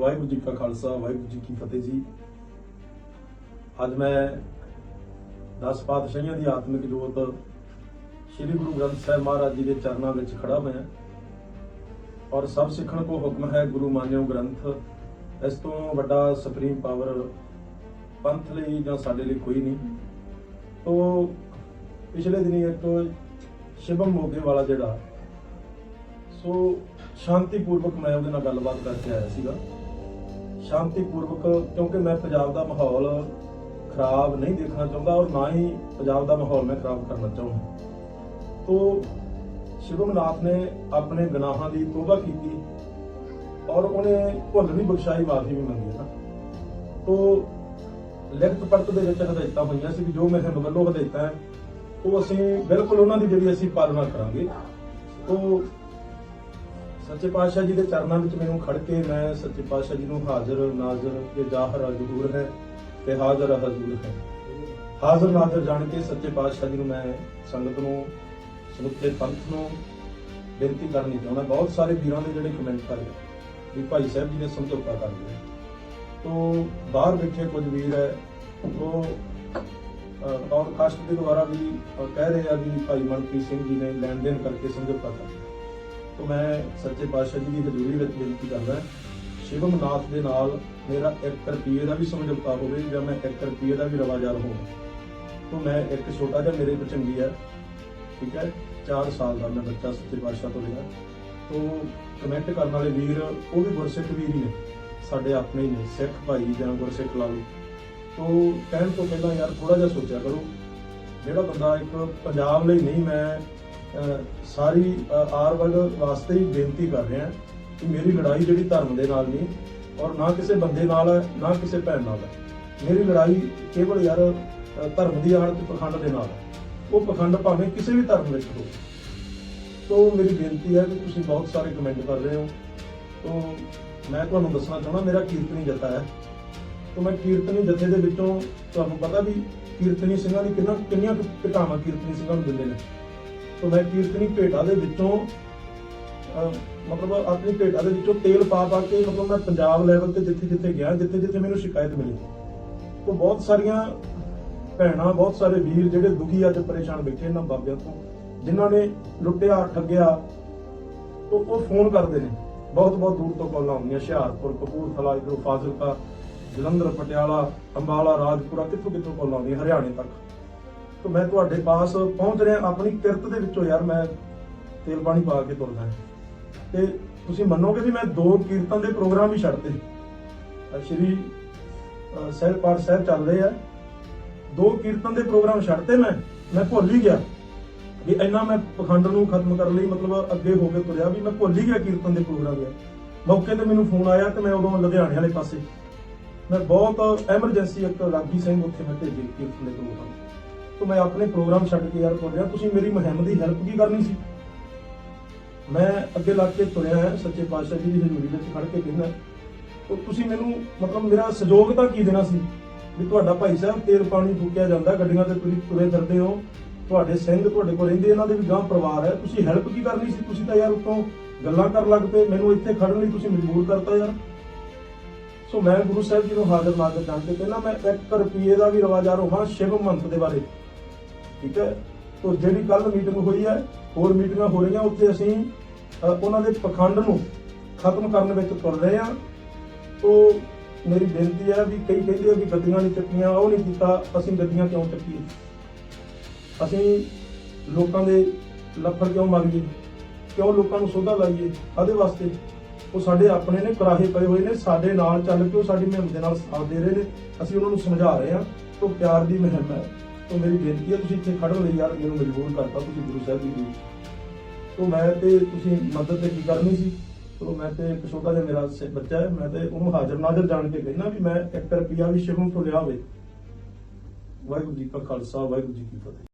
ਵਾਹਿਗੁਰੂ ਜੀ ਕਾ ਖਾਲਸਾ, ਵਾਹਿਗੁਰੂ ਜੀ ਕੀ ਫਤਿਹ ਜੀ। ਅੱਜ ਮੈਂ ਦਸ ਪਾਤਸ਼ਾਹੀਆਂ ਦੀ ਆਤਮਿਕ ਜੋਤ ਸ੍ਰੀ ਗੁਰੂ ਗ੍ਰੰਥ ਸਾਹਿਬ ਮਹਾਰਾਜ ਜੀ ਦੇ ਚਰਨਾਂ ਵਿੱਚ ਖੜਾ ਹੋਇਆ ਔਰ ਸਭ ਸਿੱਖਣ ਕੋ ਹੁਕਮ ਹੈ ਗੁਰੂ ਮਾਨਿਓ ਗ੍ਰੰਥ। ਇਸ ਤੋਂ ਵੱਡਾ ਸੁਪਰੀਮ ਪਾਵਰ ਪੰਥ ਲਈ ਜਾਂ ਸਾਡੇ ਲਈ ਕੋਈ ਨਹੀਂ। ਤੋਂ ਪਿਛਲੇ ਦਿਨੀ ਇੱਕ ਸ਼ਿਵਮ ਮੋਗੇ ਵਾਲਾ ਜਿਹੜਾ, ਸੋ ਸ਼ਾਂਤੀਪੂਰਵਕ ਮੈਂ ਉਹਦੇ ਨਾਲ ਗੱਲਬਾਤ ਕਰਕੇ ਆਇਆ ਸੀਗਾ। ਸ਼ਾਂਤੀਪੂਰਵਕ, ਕਿਉਂਕਿ ਮੈਂ ਪੰਜਾਬ ਦਾ ਮਾਹੌਲ ਖਰਾਬ ਨਹੀਂ ਦੇਖਣਾ ਚਾਹੁੰਦਾ ਔਰ ਨਾ ਹੀ ਪੰਜਾਬ ਦਾ ਮਾਹੌਲ ਮੈਂ ਖਰਾਬ ਕਰਨਾ ਚਾਹੁੰਦਾ। ਤੋ ਸ਼ਿਵਮਨਾਥ ਨੇ ਆਪਣੇ ਗੁਨਾਹਾਂ ਦੀ ਤੋਬਾ ਕੀਤੀ ਔਰ ਉਹਨੇ ਭੁੱਲ ਵੀ ਬਖਸ਼ਾਈ ਮਾਫੀ ਵੀ ਮੰਗੀ ਨਾ। ਤੋ ਲਿਖਤ ਪਰਤ ਦੇ ਵਿੱਚ ਹਦਾਇਤਾਂ ਹੋਈਆਂ ਸੀ ਕਿ ਜੋ ਮੈਂ ਵੱਲੋਂ ਹਦਾਇਤਾਂ ਹੈ, ਉਹ ਅਸੀਂ ਬਿਲਕੁਲ ਉਹਨਾਂ ਦੀ ਜਿਹੜੀ ਅਸੀਂ ਪਾਲਣਾ ਕਰਾਂਗੇ। ਤੋ ਸੱਚੇ ਪਾਤਸ਼ਾਹ ਜੀ ਦੇ ਚਰਨਾਂ ਵਿੱਚ ਮੈਨੂੰ ਖੜ ਕੇ ਮੈਂ ਸੱਚੇ ਪਾਤਸ਼ਾਹ ਜੀ ਨੂੰ ਹਾਜ਼ਰ ਨਾਜ਼ਰ ਤੇ ਜ਼ਾਹਰ ਹਜ਼ੂਰ ਹੈ ਤੇ ਹਾਜ਼ਰ ਹਜ਼ੂਰ ਹੈ। ਹਾਜ਼ਰ ਨਾਜ਼ਰ ਜਾਣ ਕੇ ਸੱਚੇ ਪਾਤਸ਼ਾਹ ਜੀ ਨੂੰ ਮੈਂ ਸੰਗਤ ਨੂੰ ਸਮੁੱਚੇ ਪੰਥ ਨੂੰ ਬੇਨਤੀ ਕਰਨੀ ਚਾਹੁੰਦਾ ਬਹੁਤ ਸਾਰੇ ਵੀਰਾਂ ਦੇ ਜਿਹੜੇ ਕਮੈਂਟ ਕਰ ਰਹੇ ਵੀ ਭਾਈ ਸਾਹਿਬ ਜੀ ਨੇ ਸਮਝੌਤਾ ਕਰ ਲਿਆ। ਤੋਂ ਬਾਹਰ ਬੈਠੇ ਕੁਝ ਵੀਰ ਹੈ ਉਹ ਅਹ, ਔਰ ਕਾਸ਼ਟ ਦੇ ਦੁਆਰਾ ਵੀ ਕਹਿ ਰਹੇ ਆ ਵੀ ਭਾਈ ਮਨਪ੍ਰੀਤ ਸਿੰਘ ਜੀ ਨੇ ਲੈਣ ਦੇਣ ਕਰਕੇ ਸਮਝੌਤਾ ਕਰ ਲਿਆ। ਤੋ ਮੈਂ ਸੱਚੇ ਪਾਤਸ਼ਾਹ ਜੀ ਦੀ ਹਜ਼ੂਰੀ ਵਿੱਚ ਬੇਨਤੀ ਕਰਦਾ ਸ਼ਿਵਮ ਨਾਥ ਦੇ ਨਾਲ ਮੇਰਾ 1 ਰੁਪਏ ਦਾ ਵੀ ਸਮਝੌਤਾ ਹੋਵੇ ਜਾਂ ਮੈਂ 1 ਰੁਪਏ ਦਾ ਵੀ ਰਵਾਜਾਰ ਹੋਵਾਂ। ਤੋ ਮੈਂ ਇੱਕ ਛੋਟਾ ਜਿਹਾ ਮੇਰੇ ਤੋਂ ਚੰਗੀ ਹੈ, ਠੀਕ ਹੈ 4 ਸਾਲ ਦਾ ਮੈਂ ਬੱਚਾ ਸੱਚੇ ਪਾਤਸ਼ਾਹ ਤੋਂ ਲਿਆ ਤੋ ਕਮੈਂਟ ਕਰਨ ਵਾਲੇ ਵੀਰ, ਉਹ ਵੀ ਗੁਰਸਿੱਖ ਵੀਰ ਹੀ ਨੇ, ਸਾਡੇ ਆਪਣੇ ਨੇ, ਸਿੱਖ ਭਾਈ ਜਾਂ ਗੁਰਸਿੱਖ ਲਾ ਲਓ। ਤੋ ਕਹਿਣ ਤੋਂ ਪਹਿਲਾਂ ਯਾਰ ਥੋੜਾ ਜਿਹਾ ਸੋਚਿਆ ਕਰੋ, ਜਿਹੜਾ ਬੰਦਾ ਇੱਕ ਪੰਜਾਬ ਲਈ ਨਹੀਂ, ਮੈਂ ਸਾਰੀ ਆਰ ਵਰਲਡ ਵਾਸਤੇ ਹੀ ਬੇਨਤੀ ਕਰ ਰਿਹਾ ਕਿ ਮੇਰੀ ਲੜਾਈ ਜਿਹੜੀ ਧਰਮ ਦੇ ਨਾਲ ਨਹੀਂ, ਔਰ ਨਾ ਕਿਸੇ ਬੰਦੇ ਨਾਲ ਹੈ ਨਾ ਕਿਸੇ ਭੈਣ ਨਾਲ। ਹੈ ਮੇਰੀ ਲੜਾਈ ਕੇਵਲ ਯਾਰ ਧਰਮ ਦੀ ਆੜ ਤੇ ਪਖੰਡ ਦੇ ਨਾਲ। ਹੈ ਉਹ ਪਖੰਡ ਭਾਵੇਂ ਕਿਸੇ ਵੀ ਧਰਮ ਵਿੱਚ ਹੋ ਤੋ, ਮੇਰੀ ਬੇਨਤੀ ਹੈ ਕਿ ਤੁਸੀਂ ਬਹੁਤ ਸਾਰੇ ਕਮੈਂਟ ਕਰ ਰਹੇ ਹੋ। ਤੋ, ਮੈਂ ਤੁਹਾਨੂੰ ਦੱਸਣਾ ਚਾਹਣਾ ਮੇਰਾ ਕੀਰਤਨੀ ਜਥਾ ਹੈ। ਤੋ, ਮੈਂ ਕੀਰਤਨੀ ਜਥੇ ਦੇ ਵਿੱਚੋਂ ਤੁਹਾਨੂੰ ਪਤਾ ਵੀ ਕੀਰਤਨੀ ਸਿੰਘਾਂ ਦੀ ਕਿੰਨਾ, ਕਿੰਨੀਆਂ ਕੁ ਘਟਾਵਾਂ ਕੀਰਤਨੀ ਸਿੰਘਾਂ ਨੂੰ ਦਿੰਦੇ ਨੇ। ਤੋ ਮੈਂ ਕੀਰਤਨੀ ਭੇਟਾ ਦੇ ਵਿੱਚੋਂ ਮਤਲਬ ਆਪਣੀ ਭੇਟਾ ਦੇ ਵਿੱਚੋਂ ਤੇਲ ਪਾ ਪਾ ਕੇ ਮਤਲਬ ਮੈਂ ਪੰਜਾਬ ਲੈਵਲ ਤੇ ਜਿੱਥੇ ਜਿੱਥੇ ਗਿਆ, ਜਿੱਥੇ ਜਿੱਥੇ ਮੈਨੂੰ ਸ਼ਿਕਾਇਤ ਮਿਲੀ। ਉਹ ਬਹੁਤ ਸਾਰੀਆਂ ਭੈਣਾਂ, ਬਹੁਤ ਸਾਰੇ ਵੀਰ ਜਿਹੜੇ ਦੁਖੀ ਅੱਜ ਪਰੇਸ਼ਾਨ ਬੈਠੇ ਇਹਨਾਂ ਬਾਬਿਆਂ ਤੋਂ, ਜਿਨ੍ਹਾਂ ਨੇ ਲੁੱਟਿਆ, ਠੱਗਿਆ, ਉਹ ਉਹ ਫੋਨ ਕਰਦੇ ਨੇ। ਬਹੁਤ ਬਹੁਤ ਦੂਰ ਤੋਂ ਕਾਲਾਂ ਆਉਂਦੀਆਂ, ਹੁਸ਼ਿਆਰਪੁਰ, ਕਪੂਰਥਲਾ, ਇਧਰੋਂ ਫਾਜ਼ਿਲਕਾ, ਜਲੰਧਰ, ਪਟਿਆਲਾ, ਅੰਬਾਲਾ, ਰਾਜਪੁਰਾ, ਕਿੱਥੋਂ ਕਿੱਥੋਂ ਕਾਲਾਂ ਆਉਂਦੀਆਂ, ਹਰਿਆਣੇ ਤੱਕ। ਤਾਂ ਮੈਂ ਤੁਹਾਡੇ ਪਾਸ ਪਹੁੰਚ ਰਿਹਾ, ਆਪਣੀ ਕਿਰਤ ਦੇ ਵਿੱਚੋਂ ਯਾਰ ਮੈਂ ਤੇਲ ਪਾਣੀ ਪਾ ਕੇ ਤੁਰਦਾ ਤੇ ਤੁਸੀਂ ਮੰਨੋਗੇ ਵੀ ਮੈਂ ਦੋ ਕੀਰਤਨ ਦੇ ਪ੍ਰੋਗਰਾਮ ਹੀ ਛੱਡਤੇ। ਅਹ ਸ਼੍ਰੀ, ਅਹ ਪਾਠ ਸਾਹਿਬ ਚੱਲ ਰਹੇ ਆ। ਦੋ ਕੀਰਤਨ ਦੇ ਪ੍ਰੋਗਰਾਮ ਛੱਡਤੇ ਮੈਂ ਮੈਂ ਭੁੱਲ ਹੀ ਗਿਆ ਵੀ ਇੰਨਾ ਮੈਂ ਪਖੰਡ ਨੂੰ ਖਤਮ ਕਰਨ ਲਈ ਮਤਲਬ ਅੱਗੇ ਹੋ ਕੇ ਤੁਰਿਆ ਵੀ ਮੈਂ ਭੁੱਲ ਹੀ ਗਿਆ ਕੀਰਤਨ ਦੇ ਪ੍ਰੋਗਰਾਮ ਆ ਮੌਕੇ ਤੇ ਮੈਨੂੰ ਫੋਨ ਆਇਆ ਤੇ ਮੈਂ ਉਦੋਂ ਲੁਧਿਆਣੇ ਵਾਲੇ ਪਾਸੇ। ਮੈਂ ਬਹੁਤ ਐਮਰਜੈਂਸੀ ਇੱਕ ਰਾਗੀ ਸਿੰਘ ਉੱਥੇ ਮੈਂ ਭੇਜੇ ਕੀਰਤਨ ਦੇ ਪ੍ਰੋਗਰਾਮ। ਤੋਂ ਮੈਂ ਆਪਣੇ ਪ੍ਰੋਗਰਾਮ ਛੱਡ ਕੇ ਯਾਰ ਤੁਰਿਆ ਤੁਸੀਂ ਮੇਰੀ ਮੁਹਿੰਮ ਦੀ ਹੈਲਪ ਕੀ ਕਰਨੀ ਸੀ? ਮੈਂ ਅੱਗੇ ਲੱਗ ਕੇ ਤੁਰਿਆ ਹੈ ਸੱਚੇ ਪਾਤਸ਼ਾਹ ਜੀ ਦੀ ਹਜ਼ੂਰੀ ਵਿੱਚ ਖੜ ਕੇ ਕਹਿੰਦਾ, ਉਹ ਤੁਸੀਂ ਮੈਨੂੰ ਮਤਲਬ ਮੇਰਾ ਸਹਿਯੋਗ ਤਾਂ ਕੀ ਦੇਣਾ ਸੀ? ਵੀ ਤੁਹਾਡਾ ਭਾਈ ਸਾਹਿਬ ਤੇਲ ਪਾਣੀ ਫੂਕਿਆ ਜਾਂਦਾ, ਗੱਡੀਆਂ ਤੇ ਤੁਸੀਂ ਤੁਰੇ ਫਿਰਦੇ ਹੋ, ਤੁਹਾਡੇ ਸਿੰਘ ਤੁਹਾਡੇ ਕੋਲ ਰਹਿੰਦੇ, ਇਹਨਾਂ ਦੇ ਵੀ ਗਾਂ ਪਰਿਵਾਰ ਹੈ। ਤੁਸੀਂ ਹੈਲਪ ਕੀ ਕਰਨੀ ਸੀ? ਤੁਸੀਂ ਤਾਂ ਯਾਰ ਉੱਤੋਂ ਗੱਲਾਂ ਕਰਨ ਲੱਗ ਪਏ, ਮੈਨੂੰ ਇੱਥੇ ਖੜਨ ਲਈ ਤੁਸੀਂ ਮਜਬੂਰ ਕਰਤਾ ਯਾਰ। ਸੋ ਮੈਂ ਗੁਰੂ ਸਾਹਿਬ ਜੀ ਨੂੰ ਹਾਜ਼ਰ ਨਾਜ਼ਰ ਜਾਣ ਕੇ ਪਹਿਲਾਂ ਮੈਂ 1 ਰੁਪਏ ਦਾ ਵੀ ਰਵਾਜਾਰ ਹੋਵਾਂ ਸ਼ਿਵ ਮੰਤ ਦੇ ਬਾਰੇ। ਠੀਕ ਹੈ? ਤੋਂ ਜਿਹੜੀ ਕੱਲ ਮੀਟਿੰਗ ਹੋਈ ਹੈ, ਹੋਰ ਮੀਟਿੰਗਾਂ ਹੋ ਰਹੀਆਂ, ਉੱਥੇ ਅਸੀਂ ਉਹਨਾਂ ਦੇ ਪਖੰਡ ਨੂੰ ਖਤਮ ਕਰਨ ਵਿੱਚ ਤੁਰ ਰਹੇ ਹਾਂ। ਤੋਂ ਮੇਰੀ ਬੇਨਤੀ ਹੈ ਵੀ ਕਈ ਕਹਿੰਦੇ ਆ ਵੀ ਗੱਡੀਆਂ ਨਹੀਂ ਚੱਕੀਆਂ, ਉਹ ਨਹੀਂ ਕੀਤਾ, ਅਸੀਂ ਗੱਡੀਆਂ ਕਿਉਂ ਚੱਕੀਏ? ਅਸੀਂ ਲੋਕਾਂ ਦੇ ਲੱਫੜ ਕਿਉਂ ਮਾਰੀਏ ਕਿਉਂ ਲੋਕਾਂ ਨੂੰ ਸੋਧਾ ਲਾਈਏ? ਆਦੇ ਵਾਸਤੇ? ਉਹ ਸਾਡੇ ਆਪਣੇ ਨੇ, ਕਰਾਹੇ ਪਏ ਹੋਏ ਨੇ, ਸਾਡੇ ਨਾਲ ਚੱਲ ਕੇ ਉਹ ਸਾਡੀ ਮੁਹਿੰਮ ਦੇ ਨਾਲ ਸਾਥ ਦੇ ਰਹੇ ਨੇ। ਅਸੀਂ ਉਹਨਾਂ ਨੂੰ ਸਮਝਾ ਰਹੇ ਹਾਂ, ਤੋਂ ਪਿਆਰ ਦੀ ਮੁਹਿੰਮ ਹੈ। ਤੋਂ ਮੇਰੀ ਬੇਨਤੀ ਹੈ, ਤੁਸੀਂ ਇੱਥੇ ਖੜੋ ਲਈ ਯਾਰ, ਮੈਨੂੰ ਮਜਬੂਰ ਕਰਤਾ ਤੁਸੀਂ ਗੁਰੂ ਸਾਹਿਬ ਦੀ ਦੀ। ਤੋਂ ਮੈਂ ਤੇ ਤੁਸੀਂ ਮਦਦ ਤੇ ਕੀ ਕਰਨੀ ਸੀ? ਤੋਂ ਮੈਂ ਤੇ ਇੱਕ ਛੋਟਾ ਜਿਹਾ ਮੇਰਾ ਸ- ਬੱਚਾ ਹੈ, ਮੈਂ ਤੇ ਉਹਨੂੰ ਹਾਜ਼ਰ ਨਾਜ਼ਰ ਜਾਣ ਕੇ ਕਹਿੰਦਾ ਵੀ ਮੈਂ 1 ਰੁਪਿਆ ਵੀ ਸ਼ਿਵਮ ਤੋਂ ਲਿਆ ਹੋਵੇ। ਵਾਹਿਗੁਰੂ ਜੀ ਕਾ ਖਾਲਸਾ, ਵਾਹਿਗੁਰੂ ਜੀ ਕੀ ਫਤਿਹ।